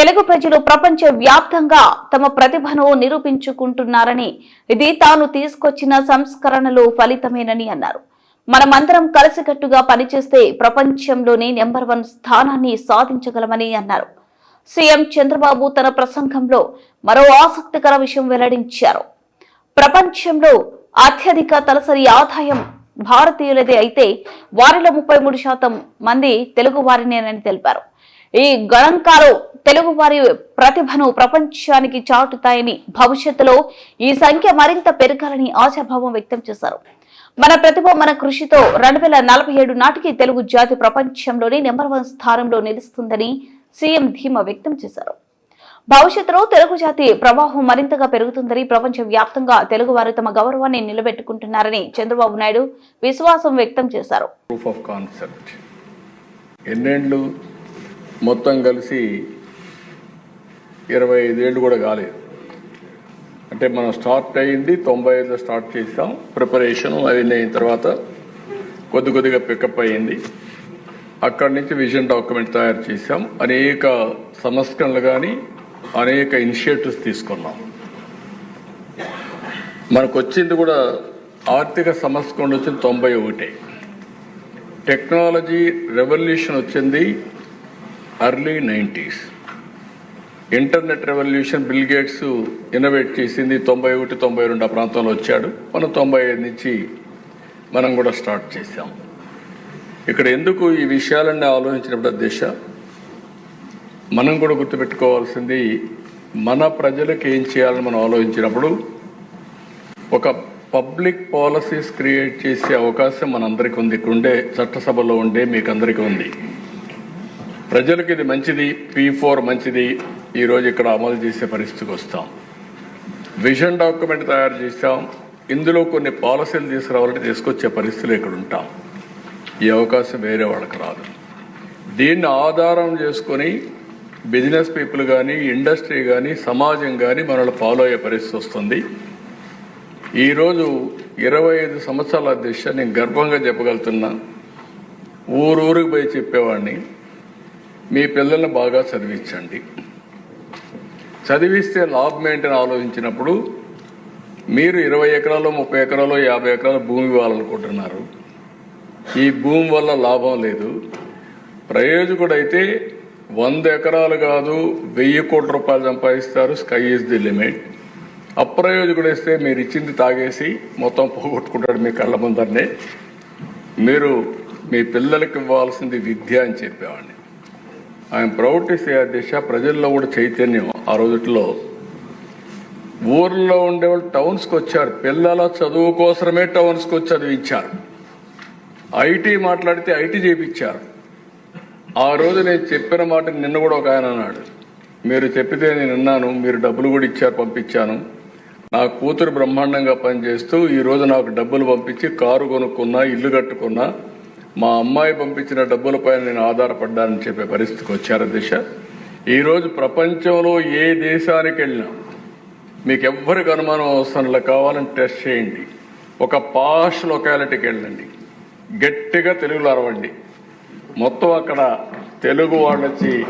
తెలుగు ప్రజలు ప్రపంచ వ్యాప్తంగా తమ ప్రతిభను నిరూపించుకుంటున్నారని ఇది తాను తీసుకొచ్చిన సంస్కరణలు ఫలితమేనని అన్నారు. మనమందరం కలిసికట్టుగా పనిచేస్తే ప్రపంచంలోనే నెంబర్ వన్ స్థానాన్ని సాధించగలమని అన్నారు. సీఎం చంద్రబాబు తన ప్రసంగంలో మరో ఆసక్తికర విషయం వెల్లడించారు. ప్రపంచంలో అత్యధిక తలసరి ఆదాయం భారతీయులదే అయితే వారిలో ముప్పై మూడు శాతం మంది తెలుగు వారినేనని తెలిపారు. ఈ గణాంకాలు తెలుగు వారి ప్రతిభను ప్రపంచానికి చాటుతాయని భవిష్యత్తులో ఈ సంఖ్య మరింత పెరగాలని ఆశాభావం వ్యక్తం చేశారు. మన ప్రతిభ మన కృషితో రెండు వేల నలభై ఏడు నాటికి తెలుగు జాతి ప్రపంచంలోని నెంబర్ వన్ స్థానంలో నిలుస్తుందని సీఎం ధీమా వ్యక్తం చేశారు. భవిష్యత్తులో తెలుగు జాతి ప్రవాహం మరింతగా పెరుగుతుందని ప్రపంచ వ్యాప్తంగా తెలుగు వారు తమ గౌరవాన్ని నిలబెట్టుకుంటున్నారని చంద్రబాబు నాయుడు విశ్వాసం వ్యక్తం చేశారు. మొత్తం కలిసి ఇరవై ఐదేళ్ళు కూడా కాలేదు. అంటే మనం స్టార్ట్ అయ్యింది తొంభై ఐదులో స్టార్ట్ చేసాం ప్రిపరేషన్ అవన్నీ అయిన తర్వాత కొద్ది కొద్దిగా పికప్ అయ్యింది అక్కడి నుంచి విజన్ డాక్యుమెంట్ తయారు చేసాం అనేక సంస్కరణలు కానీ అనేక ఇనిషియేటివ్స్ తీసుకున్నాం. మనకు వచ్చింది కూడా ఆర్థిక సంస్కరణ వచ్చింది తొంభై ఒకటే. టెక్నాలజీ రెవల్యూషన్ వచ్చింది. Early nineties internet revolution Bill Gates innovate చేసింది తొంభై ఒకటి తొంభై రెండు ఆ ప్రాంతంలో వచ్చాడు. మనం తొంభై ఐదు నుంచి మనం కూడా స్టార్ట్ చేశాం. ఇక్కడ ఎందుకు ఈ విషయాలన్నీ ఆలోచించినప్పుడు దిశ? మనం కూడా గుర్తుపెట్టుకోవాల్సింది మన ప్రజలకు ఏం చేయాలని మనం ఆలోచించినప్పుడు ఒక పబ్లిక్ పాలసీస్ క్రియేట్ చేసే అవకాశం మనందరికీ ఉంది. ఇక్కడ ఉండే చట్టసభలో ఉండే మీకు అందరికీ ఉంది. ప్రజలకు ఇది మంచిది పీ ఫోర్ మంచిది ఈరోజు ఇక్కడ అమలు చేసే పరిస్థితికి వస్తాం. విజన్ డాక్యుమెంట్ తయారు చేశాం. ఇందులో కొన్ని పాలసీలు తీసుకురావాలంటే తీసుకొచ్చే పరిస్థితులు ఇక్కడ ఉంటాం. ఈ అవకాశం వేరే వాళ్ళకి రాదు. దీన్ని ఆధారం చేసుకొని బిజినెస్ పీపుల్ కానీ ఇండస్ట్రీ కానీ సమాజం కానీ మనల్ని ఫాలో అయ్యే పరిస్థితి వస్తుంది. ఈరోజు ఇరవై ఐదు సంవత్సరాల దిశ నేను గర్వంగా చెప్పగలుగుతున్నా. ఊరూరికి పోయి చెప్పేవాడిని. మీ పిల్లల్ని బాగా చదివించండి. చదివిస్తే లాభం ఏంటని ఆలోచించినప్పుడు మీరు ఇరవై ఎకరాలు ముప్పై ఎకరాలు యాభై ఎకరాల భూమి ఇవ్వాలనుకుంటున్నారు. ఈ భూమి వల్ల లాభం లేదు. ప్రయోజకుడైతే వంద ఎకరాలు కాదు వెయ్యి కోట్ల రూపాయలు సంపాదిస్తారు స్కై ఈజ్ ది లిమిట్. అప్రయోజకుడైతే మీరు ఇచ్చింది తాగేసి మొత్తం పోగొట్టుకుంటాడు మీ కళ్ళ ముందరనే. మీరు మీ పిల్లలకి ఇవ్వాల్సింది విద్య అని చెప్పేవాడిని. ఆయన ప్రౌడ్ టు సే దిశ ప్రజల్లో కూడా చైతన్యం. ఆ రోజుల్లో ఊర్లో ఉండేవాళ్ళు టౌన్స్కి వచ్చారు. పిల్లల చదువు కోసమే టౌన్స్కి వచ్చి చదివించారు ఐటీ మాట్లాడితే ఐటీ చేపించారు ఆ రోజు నేను చెప్పిన మాట నిన్న కూడా ఒక ఆయన అన్నాడు. మీరు చెప్పితే నేను విన్నాను మీరు డబ్బులు కూడా ఇచ్చారు పంపించాను. నా కూతురు బ్రహ్మాండంగా పనిచేస్తూ ఈరోజు నాకు డబ్బులు పంపించి కారు కొనుక్కున్నా ఇల్లు కట్టుకున్నా మా అమ్మాయి పంపించిన డబ్బులపైన నేను ఆధారపడ్డానని చెప్పే పరిస్థితికి వచ్చారు దిశ? ఈరోజు ప్రపంచంలో ఏ దేశానికి వెళ్ళినా మీకు ఎవ్వరికి అనుమానం అవసరంలో కావాలని టెస్ట్ చేయండి. ఒక పాష్ లొకాలిటీకి వెళ్ళండి. గట్టిగా తెలుగులో అరవండి. మొత్తం అక్కడ తెలుగు వాళ్ళు వచ్చి